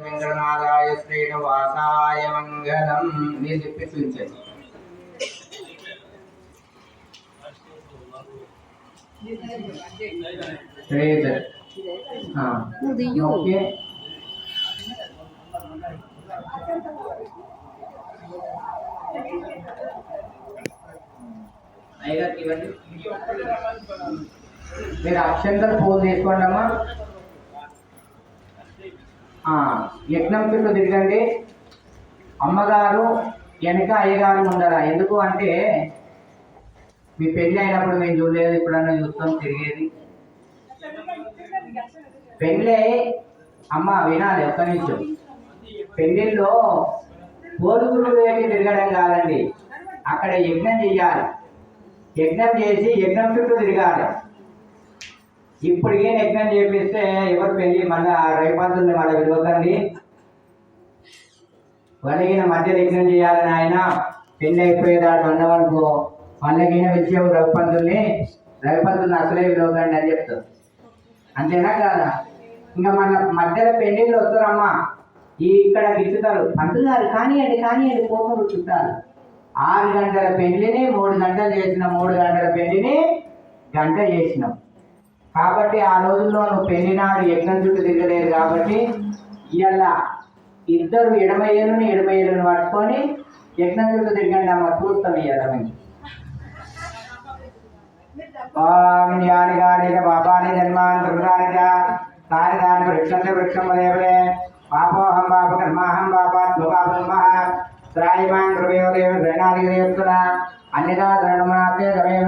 వెంకటనాథాయ శ్రీనివాసాయ మంగళం మీరు చెప్పి చూపించండి శ్రేయస్ ఆ, నువ్వు దియ్యు ఓకే అయ్యగారికి ఇవ్వండి మీరు అక్షంతలు పూలు తీసుకోండి అమ్మా ఆ, యజ్ఞం చుట్టూ తిరగండి. అమ్మగారు వెనక అయ్యగారు ముందర ఎందుకు అంటే మీ పెళ్ళి అయినప్పుడు మేము చూడలేదు ఇప్పుడన్నా చూస్తాం తిరిగేది. పెళ్ళి అమ్మ వినాలి ఒక్క నిమిషం. పెళ్ళిళ్ళలో పోలుగులు వేసి తిరగడం కాదండి. అక్కడ యజ్ఞం చేయాలి యజ్ఞం చేసి యజ్ఞం చుట్టూ తిరగాలి. ఇప్పుడు ఏం యజ్ఞం చేపిస్తే ఎవరు పెళ్ళి మళ్ళా రైపంతుల్ని మళ్ళీ విలువకండి. వాళ్ళకైనా మధ్య యజ్ఞం చేయాలని ఆయన పెళ్ళి అయిపోయేదాడు అన్నవనుకో వాళ్ళకైనా విషయం రవిపంతుల్ని రవిపంతుల్ని అసలే విలువకండి అని చెప్తారు. అంతేనా కాదా? ఇంకా మన మధ్యలో పెళ్ళిళ్ళు వస్తారమ్మా. ఈ ఇక్కడ గిట్టుతారు పంతులు గారు కానివ్వండి కానివ్వండి కోపం చుట్టారు ఆరు గంటల పెళ్ళిని మూడు గంటలు చేసిన మూడు గంటల పెళ్ళిని గంట చేసినాం. కాబట్టి ఆ రోజుల్లో నువ్వు పెళ్ళినాడు యజ్ఞం చుట్టూ తిరగలేదు కాబట్టి ఇవాళ ఇద్దరు ఎడమ ఏలుని ఎడమ ఏలుని పట్టుకొని యజ్ఞం చుట్టూ తిరగండి అమ్మ చూస్తాం ఇవాళ మేము గాని పాపాని జన్మాన్ని కృతాని తాని దాని వృక్షంత వృక్షం వదేవలే. పాపోహం పాప కర్మాహం పాపాత్మ పాపం మహ. త్రాయిమాన్ కృపయో దేవ శ్రేణాది దేవతుల అన్యదా గమేవ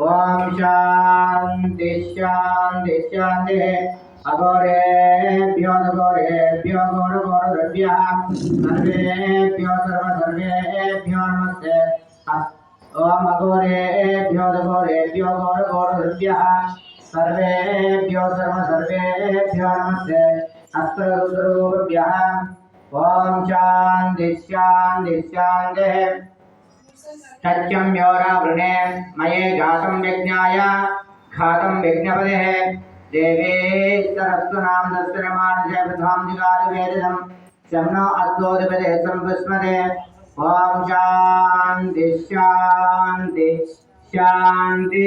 ఓం శాంతి శాంతి శాంతి. అగోరేభ్యో నగోరేభ్యో గౌర గౌరభ్య సర్వేభ్యో సర్వ సర్వేభ్యో నమస్తే. ఓం అగోరేభ్యో నగోరేభ్యో గౌర గౌరభ్య సర్వేభ్యో సర్వ సర్వేభ్యో నమస్తే. అస్త్రరుద్రూభ్య ఓం శాంతి శాంతి శాంతి. सकरा वृणे मये घातम विज्ञाय घातम विज्ञपदे देवे सरस्तु नाम दस्तरमान जय विधाम दिगार ओम शांति शांति शांति